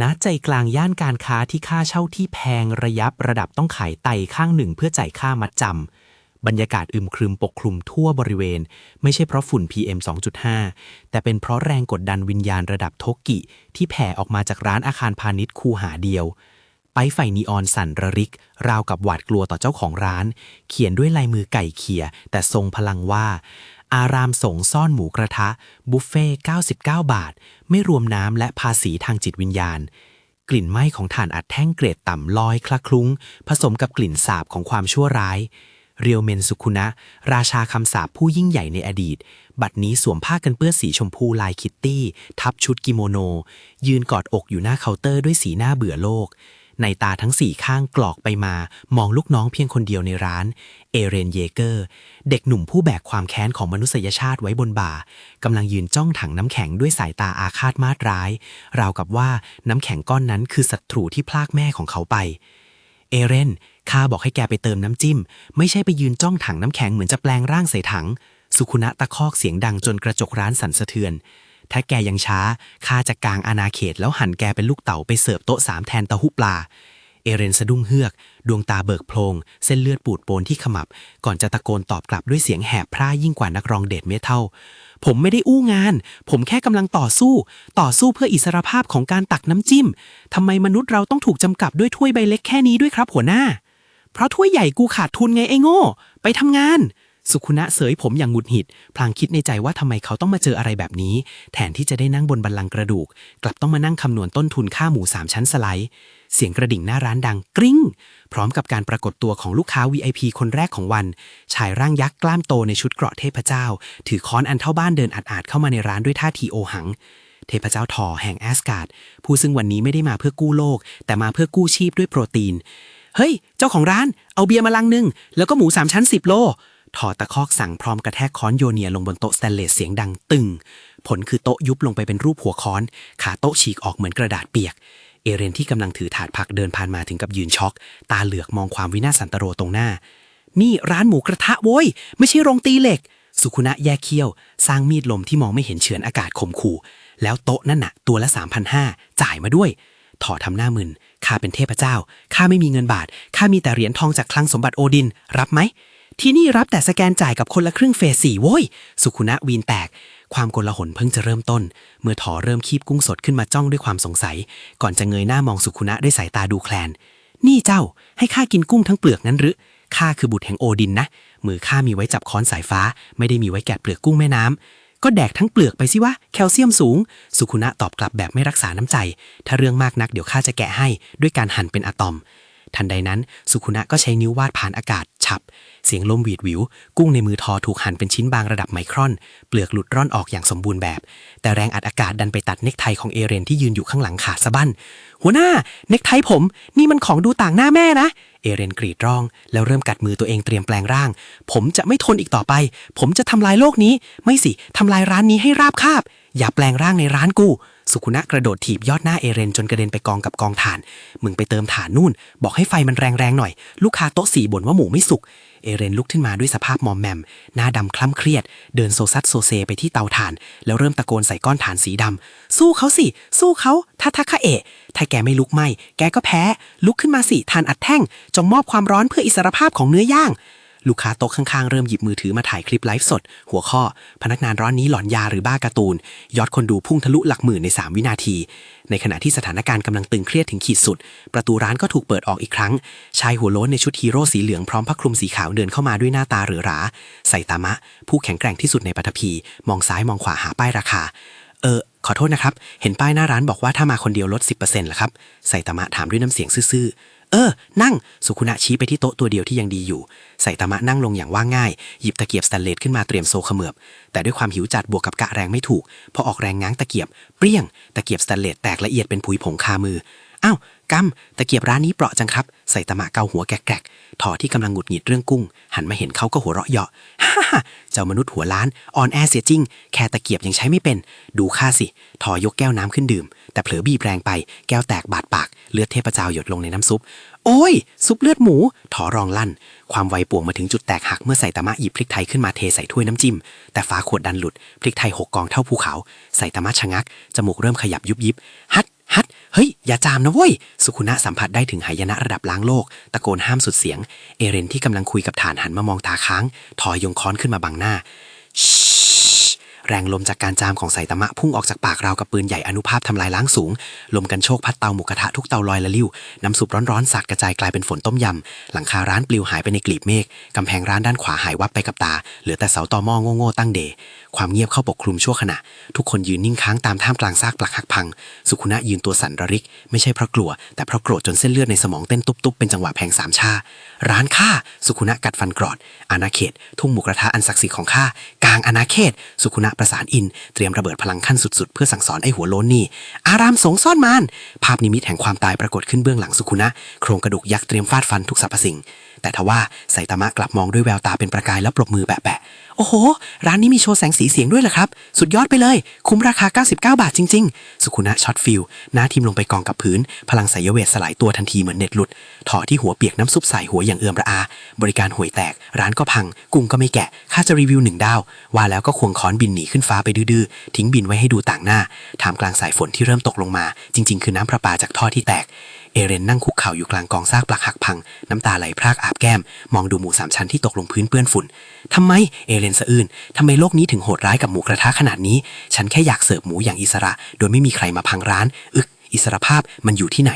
ณใจกลางย่านการค้าที่ค่าเช่าที่แพงระยับระดับต้องขายไตข้างหนึ่งเพื่อจ่ายค่ามัดจำ บรรยากาศอึมครึมปกคลุมทั่วบริเวณ ไม่ใช่เพราะฝุ่น PM 2.5 แต่เป็นเพราะแรงกดดันวิญญาณระดับโทกิ ที่แผ่ออกมาจากร้านอาคารพาณิชย์คูหาเดียว ไปไฟนีออนสั่นระริก ราวกับหวาดกลัวต่อเจ้าของร้าน เขียนด้วยลายมือไก่เขีย แต่ทรงพลังว่า อารามสงซ่อนหมูกระทะ บุฟเฟ่99 บาท ไม่รวมน้ำและภาษีทางจิตวิญญาณ กลิ่นไหม้ของถ่านอัดแท่งเกรดต่ำลอยคละคลุ้ง ผสมกับกลิ่นสาบของความชั่วร้าย เรียวเมนสุคุนะ ราชาคำสาปผู้ยิ่งใหญ่ในอดีต บัดนี้สวมผ้ากันเปื้อนสีชมพูลายคิตตี้ ทับชุดกิโมโน ยืนกอดอกอยู่หน้าเคาน์เตอร์ด้วยสีหน้าเบื่อโลก ในตาทั้งสี่ข้างกรอกไปมา มองลูกน้องเพียงคนเดียวในร้าน เอเรนเยเกอร์ เด็กหนุ่มผู้แบกความแค้นของมนุษยชาติไว้บนบ่ากำลังยืนจ้องถังน้ำแข็งด้วยสายตาอาฆาตมาตร้าย ราวกับว่าน้ำแข็งก้อนนั้นคือศัตรูที่พลากแม่ของเขาไป เอเรนข้าบอกให้แกไปเติมน้ำจิ้ม ไม่ใช่ไปยืนจ้องถังน้ำแข็งเหมือนจะแปลงร่างใส่ถัง สุคุนะตะคอกเสียงดังจนกระจกร้านสั่นสะเทือน ถ้าแกยังช้าข้าจะกางอาณาเขตแล้วหั่นแกเป็นลูกเต๋าไปเสิร์ฟโต๊ะสามแทนเตาหู้ปลา เอเรนสะดุ้งเฮือก ดวงตาเบิกโพลงเส้นเลือดปูดโปนที่ขมับ ก่อนจะตะโกนตอบกลับด้วยเสียงแหบพร่ายิ่งกว่านักร้องเดทเมทัลผมไม่ได้อู้งาน ผมแค่กำลังต่อสู้ ต่อสู้เพื่ออิสรภาพของการตักน้ำจิ้มทำไมมนุษย์เราต้องถูกจำกัดด้วยถ้วยใบเล็กแค่นี้ด้วยครับหัวหน้า เพราะถ้วยใหญ่กูขาดทุนไงไอ้โง่ ไปทำงาน สุขุนะเสยผมอย่างหงุดหงิด พลางคิดในใจว่าทำไมเขาต้องมาเจออะไรแบบนี้ แทนที่จะได้นั่งบนบันลังก์กระดูก กลับต้องมานั่งคำนวณต้นทุนค่าหมูสามชั้นสไลด์ เสียงกระดิ่งหน้าร้านดังกริ้ง พร้อมกับการปรากฏตัวของลูกค้า VIP คนแรกของวัน ชายร่างยักษ์กล้ามโตในชุดเกราะเทพเจ้า ถือค้อนอันเท่าบ้านเดินอาดๆเข้ามาในร้านด้วยท่าทีโอหังเทพเจ้าทอแห่งแอสการ์ดผู้ซึ่งวันนี้ไม่ได้มาเพื่อกู้โลก แต่มาเพื่อกู้ชีพด้วยโปรตีน เฮ้ย เจ้าของร้าน เอาเบียร์มาลังหนึ่งแล้วก็หมูสามชั้นสิบโล ถอดตะคอกสั่งพร้อมกระแทกค้อนโยเนียลงบนโต๊ะสแตนเลสเสียงดังตึง ผลคือโต๊ะยุบลงไปเป็นรูปหัวค้อน ขาโต๊ะฉีกออกเหมือนกระดาษเปียก เอเรนที่กำลังถือถาดผักเดินผ่านมาถึงกับยืนช็อก ตาเหลือกมองความวินาศสันตโรตรงหน้า นี่ร้านหมูกระทะโว้ย ไม่ใช่โรงตีเหล็ก สุคุนะแยกเขี้ยว สร้างมีดลมที่มองไม่เห็นเฉือนอากาศข่มขู่ แล้วโต๊ะนั่นน่ะ ตัวละ3,500จ่ายมาด้วย ถอทำหน้ามึนข้าเป็นเทพเจ้าข้าไม่มีเงินบาทข้ามีแต่เหรียญทองจากคลังสมบัติโอดิน รับไหม ที่นี่รับแต่สแกนจ่ายกับคนละครึ่งเฟสสี่โว้ย สุขุนะวีนแตก ความโกลาหลเพิ่งจะเริ่มต้น เมื่อถอเริ่มคีบกุ้งสดขึ้นมาจ้องด้วยความสงสัย ก่อนจะเงยหน้ามองสุขุนะด้วยสายตาดูแคลน นี่เจ้า ให้ข้ากินกุ้งทั้งเปลือกนั้นหรือข้าคือบุตรแห่งโอดินนะ มือข้ามีไว้จับค้อนสายฟ้า ไม่ได้มีไว้แกะเปลือกกุ้งแม่น้ำก็แดกทั้งเปลือกไปสิวะ แคลเซียมสูง สุขุนะตอบกลับแบบไม่รักษาน้ำใจ ถ้าเรื่องมากนักเดี๋ยวข้าจะแกะให้ด้วยการหั่นเป็นอะตอม ทันใดนั้นสุขุนะก็ใช้นิ้ววาดผ่านอากาศ ฉับ เสียงลมหวีดวิว กุ้งในมือทอถูกหั่นเป็นชิ้นบางระดับไมครอน เปลือกหลุดร่อนออกอย่างสมบูรณ์แบบ แต่แรงอัดอากาศดันไปตัดเนกไทของเอเรนที่ยืนอยู่ข้างหลังขาดสะบั้น หัวหน้า เนกไทผม นี่มันของดูต่างหน้าแม่นะ เอเรนกรีดร้อง แล้วเริ่มกัดมือตัวเองเตรียมแปลงร่าง ผมจะไม่ทนอีกต่อไป ผมจะทำลายโลกนี้ ไม่สิทำลายร้านนี้ให้ราบคาบ อย่าแปลงร่างในร้านกู สุขุนะกระโดดถีบยอดหน้าเอเรนจนกระเด็นไปกองกับกองถ่าน มึงไปเติมถ่านนู่น บอกให้ไฟมันแรงๆหน่อย ลูกค้าโต๊ะสี่บ่นว่าหมูไม่สุก เอเรนลุกขึ้นมาด้วยสภาพมอมแมม หน้าดำคล้ำเครียด เดินโซซัดโซเซไปที่เตาถ่าน แล้วเริ่มตะโกนใส่ก้อนถ่านสีดำ สู้เขาสิ สู้เขาถ้าทักคะเอะถ้าแกไม่ลุกไหมแกก็แพ้ ลุกขึ้นมาสิถ่านอัดแท่ง จงมอบความร้อนเพื่ออิสรภาพของเนื้อย่าง ลูกค้าโต๊ะข้างๆ เริ่มหยิบมือถือมาถ่ายคลิปไลฟ์สด หัวข้อ พนักงานร้อนนี้หลอนยาหรือบ้าการ์ตูน ยอดคนดูพุ่งทะลุหลักหมื่นใน 3 วินาที ในขณะที่สถานการณ์กำลังตึงเครียดถึงขีดสุด ประตูร้านก็ถูกเปิดออกอีกครั้ง ชายหัวโล้นในชุดฮีโร่สีเหลืองพร้อมผ้าคลุมสีขาวเดินเข้ามาด้วยหน้าตาเหรือหรา ใส่ตามะ ผู้แข็งแกร่งที่สุดในปัตภีมองซ้ายมองขวาหาป้ายราคา เออขอโทษนะครับ เห็นป้ายหน้าร้านบอกว่าถ้ามาคนเดียวลด 10%เหรอครับใส่ตามะถามด้วยน้ำเสียงซื่อ เออ นั่ง สุขุนะชี้ไปที่โต๊ะตัวเดียวที่ยังดีอยู่ใส่ตามะนั่งลงอย่างว่าง่าย หยิบตะเกียบสแตนเลสขึ้นมาเตรียมโซเขมือบ แต่ด้วยความหิวจัดบวกกับกะแรงไม่ถูก พอออกแรงง้างตะเกียบ เปรี้ยง ตะเกียบสแตนเลสแตกละเอียดเป็นผุยผงคามือ อ้าวกำตะเกียบร้านนี้เปราะจังครับ ใส่ตามะเกาหัวแกรกๆถอที่กำลังหงุดหงิดเรื่องกุ้ง หันมาเห็นเขาก็หัวเราะเยาะฮ่าฮ่าเจ้ามนุษย์หัวล้านอ่อนแอเสียจริง แค่ตะเกียบยังใช้ไม่เป็น ดูข้าสิ ทอยกแก้วน้ำขึ้นดื่ม แต่เผลอบีบแรงไปแก้วแตกบาดปาก เลือดเทพเจ้าหยดลงในน้ำซุป โอ้ย ซุปเลือดหมูถอรองลั่น ความไวป่วงมาถึงจุดแตกหักเมื่อใส่ตามะหยิบพริกไทยขึ้นมาเทใส่ถ้วยน้ำจิ้มแต่ฝาขวดดันหลุดพริกไทยหกกองเท่าภูเขา ใส่ตามะชะงักจมูกเริ่มขยับยุบยิบฮัด เฮ้ย อย่าจามนะเว้ย สุขุนะสัมผัสได้ถึงหายนะระดับล้างโลก ตะโกนห้ามสุดเสียง เอเรนที่กำลังคุยกับฐานหันมามองตาค้าง ถอยยงค้อนขึ้นมาบังหน้า แรงลมจากการจามของไซตามะพุ่งออกจากปากราวกับปืนใหญ่อนุภาพทำลายล้างสูง ลมกันโชกพัดเตาหมูกระทะทุกเตาลอยละลิ้ว น้ำซุปร้อนๆสาดกระจายกลายเป็นฝนต้มยำ หลังคาร้านปลิวหายไปในกลีบเมฆกำแพงร้านด้านขวาหายวับไปกับตา เหลือแต่เสาตอหม้อโง่ๆตั้งเด ความเงียบเข้าปกคลุมชั่วขณะ ทุกคนยืนนิ่งค้างตามท่ามกลางซากปลักหักพัง สุขุนะยืนตัวสั่นระริก ไม่ใช่เพราะกลัว แต่เพราะโกรธจนเส้นเลือดในสมองเต้นตุบๆเป็นจังหวะแพงสามชา ร้านข้าสุขุนะกัดฟันกรอดอาณาเขต ทุ่งหมูกระทะอันศักดิ์สิทธิ์ของข้ากลางอาณาเขตสุขุนะประสานอิน เตรียมระเบิดพลังขั้นสุดๆ เพื่อสั่งสอนไอ้หัวโลนนี่ อารามสงซ่อนมาน ภาพนิมิตแห่งความตายปรากฏขึ้นเบื้องหลังสุขุนะ โครงกระดูกยักษ์เตรียมฟาดฟันทุกสรรพสิ่ง แต่ทว่าไซตามะกลับมองด้วยแววตาเป็นประกายแล้วปรบมือแบะๆโอ้โห ร้านนี้มีโชว์แสงสีเสียงด้วยเหรอครับ สุดยอดไปเลย คุ้มราคา 99 บาทจริง ๆ สุขุนะช็อตฟิลหน้าทิมลงไปกองกับพื้น พลังไสยเวทสลายตัวทันทีเหมือนเน็ตหลุดถอที่หัวเปียกน้ำซุปใส่หัวอย่างเอือมระอา บริการห่วยแตก ร้านก็พัง กุ้งก็ไม่แกะค่าจะรีวิวหนึ่งดาว ว่าแล้วก็ควงค้อนบินหนีขึ้นฟ้าไปดื้อๆทิ้งบินไว้ให้ดูต่างหน้าท่ามกลางสายฝนที่เริ่มตกลงมา จริง ๆ คือน้ำประปาจากท่อที่แตกเอเรนนั่งคุกเข่าอยู่กลางกองซากปลักหักพัง น้ำตาไหลพรากอาบแก้ม มองดูหมูสามชั้นที่ตกลงพื้นเปื้อนฝุ่นทำไมเอเรนสะอื้นทำไมโลกนี้ถึงโหดร้ายกับหมูกระทะขนาดนี้ ฉันแค่อยากเสิร์ฟหมูอย่างอิสระ โดยไม่มีใครมาพังร้าน อึก อิสรภาพมันอยู่ที่ไหน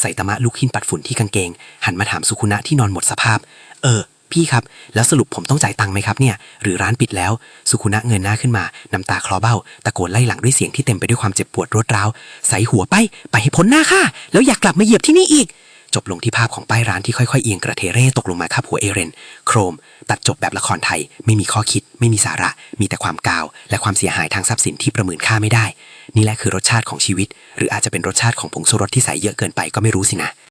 ใส่ตามะลุกขึ้นปัดฝุ่นที่กางเกง หันมาถามสุคุนะที่นอนหมดสภาพ เออ พี่ครับ แล้วสรุปผมต้องจ่ายตังค์ไหมครับเนี่ย หรือร้านปิดแล้ว สุคุนะเงยหน้าขึ้นมาน้ำตาคลอเบ้า ตะโกนไล่หลังด้วยเสียงที่เต็มไปด้วยความเจ็บปวดรวดร้าว ใส่หัวไป ไปให้พ้นหน้าค่ะ แล้วอยากกลับมาเหยียบที่นี่อีก จบลงที่ภาพของป้ายร้านที่ค่อยๆเอียงกระเทเร่ตกลงมาคาบหัวเอเรน โครม ตัดจบแบบละครไทย ไม่มีข้อคิด ไม่มีสาระ มีแต่ความกาว และความเสียหายทางทรัพย์สินที่ประเมินค่าไม่ได้ นี่แหละคือรสชาติของชีวิต หรืออาจจะเป็นรสชาติของผงชูรสที่ใส่เยอะเกินไปก็ไม่รู้สินะ